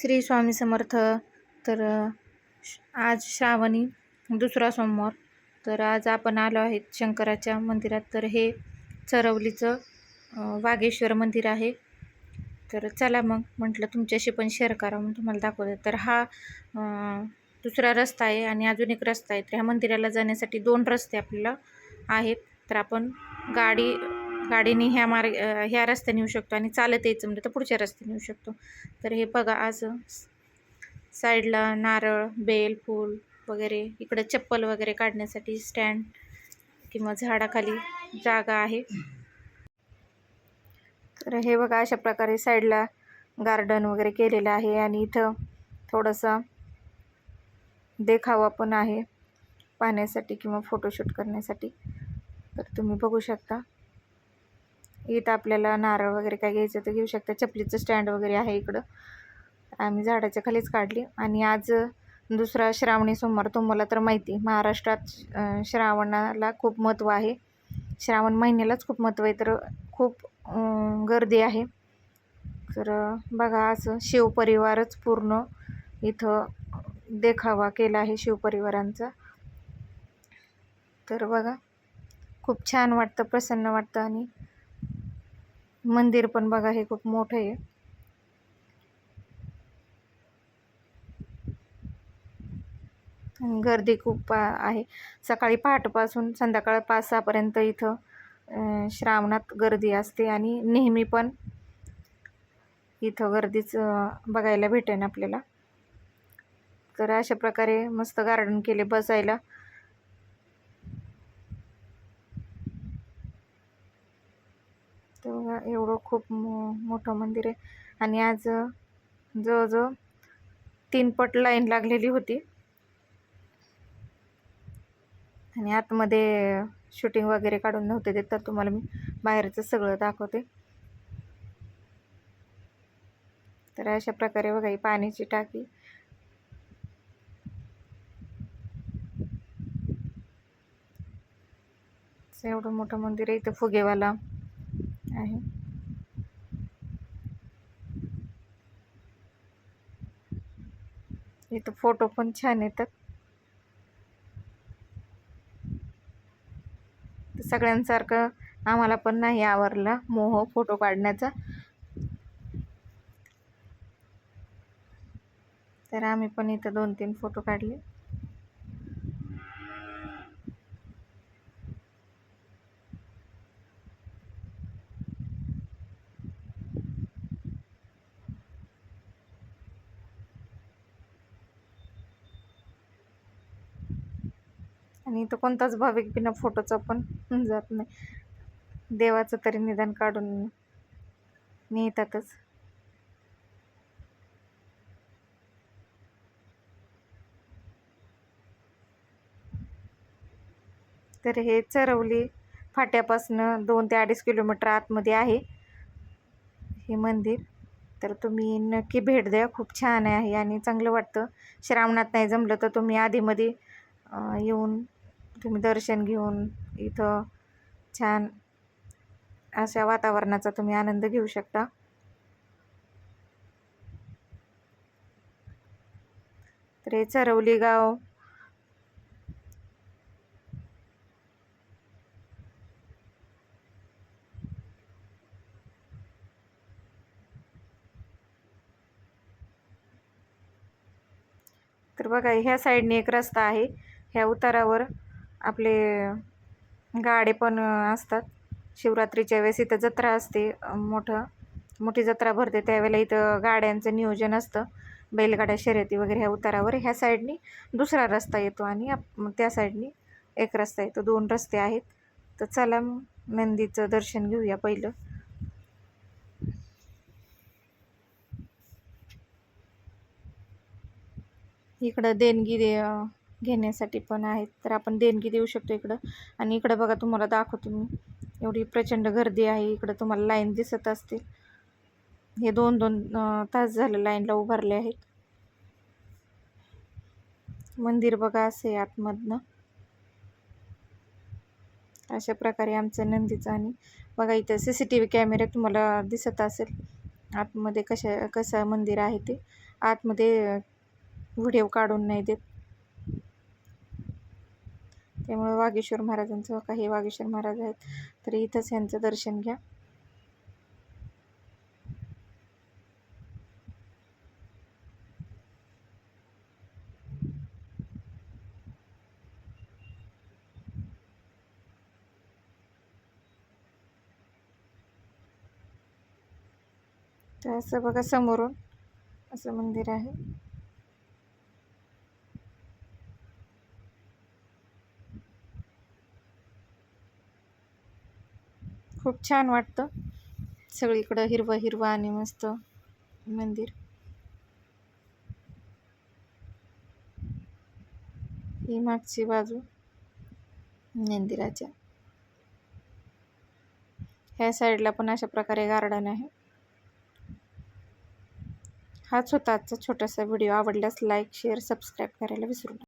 श्री स्वामी समर्थ. तर आज श्रावणी दुसरा सोमवार. तर आज आपण आलो आहेत शंकराच्या मंदिरात. तर हे चरवलीचं वागेश्वर मंदिर आहे. तर चला मग म्हटलं तुमच्याशी पण शेअर करा म्हणून तुम्हाला दाखवते तर हा दुसरा रस्ता आहे आणि अजून एक रस्ता आहे. तर ह्या मंदिराला जाण्यासाठी दोन रस्ते आपल्याला आहेत. तर आपण गाडी गाडीने ह्या मार्ग ह्या रस्त्याने येऊ शकतो आणि चालत यायचं म्हणजे तर पुढच्या रस्त्याने येऊ शकतो. तर हे बघा आज साईडला नारळ बेल फूल वगैरे इकडं चप्पल वगैरे काढण्यासाठी स्टँड किंवा झाडाखाली जागा आहे. तर हे बघा अशा प्रकारे साईडला गार्डन वगैरे केलेलं आहे आणि इथं थोडंसं देखावा पण आहे पाहण्यासाठी किंवा फोटोशूट करण्यासाठी. तर तुम्ही बघू शकता. इथं आपल्याला नारळ वगैरे काय घ्यायचं तर घेऊ शकता. चपलीचं स्टँड वगैरे आहे इकडं. आम्ही झाडाच्या खालीच काढली. आणि आज दुसरा श्रावणी सोमवार तुम्हाला तर माहिती महाराष्ट्रात श्रावणाला खूप महत्त्व आहे. श्रावण महिन्यालाच खूप महत्त्व आहे तर खूप गर्दी आहे. तर बघा असं शिवपरिवारच पूर्ण इथं देखावा केला आहे शिवपरिवारांचा. तर बघा खूप छान वाटतं प्रसन्न वाटतं आणि मंदिर पण बघा हे खूप मोठं आहे. गर्दी खूप आहे. सकाळी पहाटपासून संध्याकाळ पाच सहापर्यंत इथं श्रावणात गर्दी असते आणि नेहमी पण इथं गर्दीच बघायला भेटेन आपल्याला. तर अशा प्रकारे मस्त गार्डन केले बसायला तर बघा एवढं खूप मो मोठं मंदिर आहे. आणि आज जवळजवळ तीन पट लाईन लागलेली होती. आणि आतमध्ये शूटिंग वगैरे काढून नव्हते देत तर तुम्हाला मी बाहेरचं सगळं दाखवते. तर अशा प्रकारे बघा ही पाण्याची टाकी. असं एवढं मोठं मंदिर आहे. इथं फुगेवाला. आहे. इथं फोटो पण छान येतात. सगळ्यांसारखं आम्हाला पण नाही आवरला मोह फोटो काढण्याचा. तर आम्ही पण इथं दोन तीन फोटो काढले. आणि इथं कोणताच भाविक बिना फोटोचा पण जात नाही. देवाचं तरी निदान काढून नेतातच. तर हे चरवली फाट्यापासनं दोन ते अडीच किलोमीटर आतमध्ये आहे. हे मंदिर. तर तुम्ही नक्की भेट द्या. खूप छान आहे आणि चांगलं वाटतं. श्रावणात नाही जमलं तर तुम्ही आधीमध्ये येऊन तुम्ही दर्शन घेऊन इथं छान अशा वातावरणाचा तुम्ही आनंद घेऊ शकता. तर हे चरवली गाव. तर बघा ह्या साईडने एक रस्ता आहे. ह्या उतारावर आपले गाडे पण असतात. शिवरात्रीच्या वेळेस इथं जत्रा असते मोठं. मोठी जत्रा भरते त्यावेळेला इथं गाड्यांचं नियोजन असतं. बैलगाड्या शर्यती वगैरे ह्या उतारावर. ह्या साईडनी दुसरा रस्ता येतो आणि आप- त्या साईडनी एक रस्ता येतो. दोन रस्ते आहेत. तर चला मग नंदीचं दर्शन घेऊया पहिलं. इकडं देणगी दे घेण्यासाठी पण आहेत. तर आपण देणगी देऊ शकतो इकडं. आणि इकडं बघा तुम्हाला दाखवतो मी. एवढी प्रचंड गर्दी आहे. इकडं तुम्हाला लाईन दिसत असतील. हे दोन दोन तास झालं लाईनला उभारले आहेत. मंदिर बघा असे आतमधनं. अशा प्रकारे आमचं नंदीचं आणि बघा इथं सी सी टी व्ही कॅमेरे तुम्हाला दिसत असेल. आतमध्ये कशा कसं मंदिर आहे ते. आतमध्ये व्हिडिओ काढून नाही देत. त्यामुळे वागेश्वर महाराजांचं काही वागेश्वर महाराज आहेत तर इथंच यांचं दर्शन घ्या. तर असं बघा समोरून असं मंदिर आहे. खूप छान वाटतं. सगळीकडं हिरवं हिरवं आणि मस्त मंदिर. ही मागची बाजू मंदिराच्या. ह्या साईडला पण अशा प्रकारे गार्डन आहे. हाच होता आजचा छोटासा व्हिडिओ. आवडल्यास लाईक शेअर सबस्क्राईब करायला विसरू नका.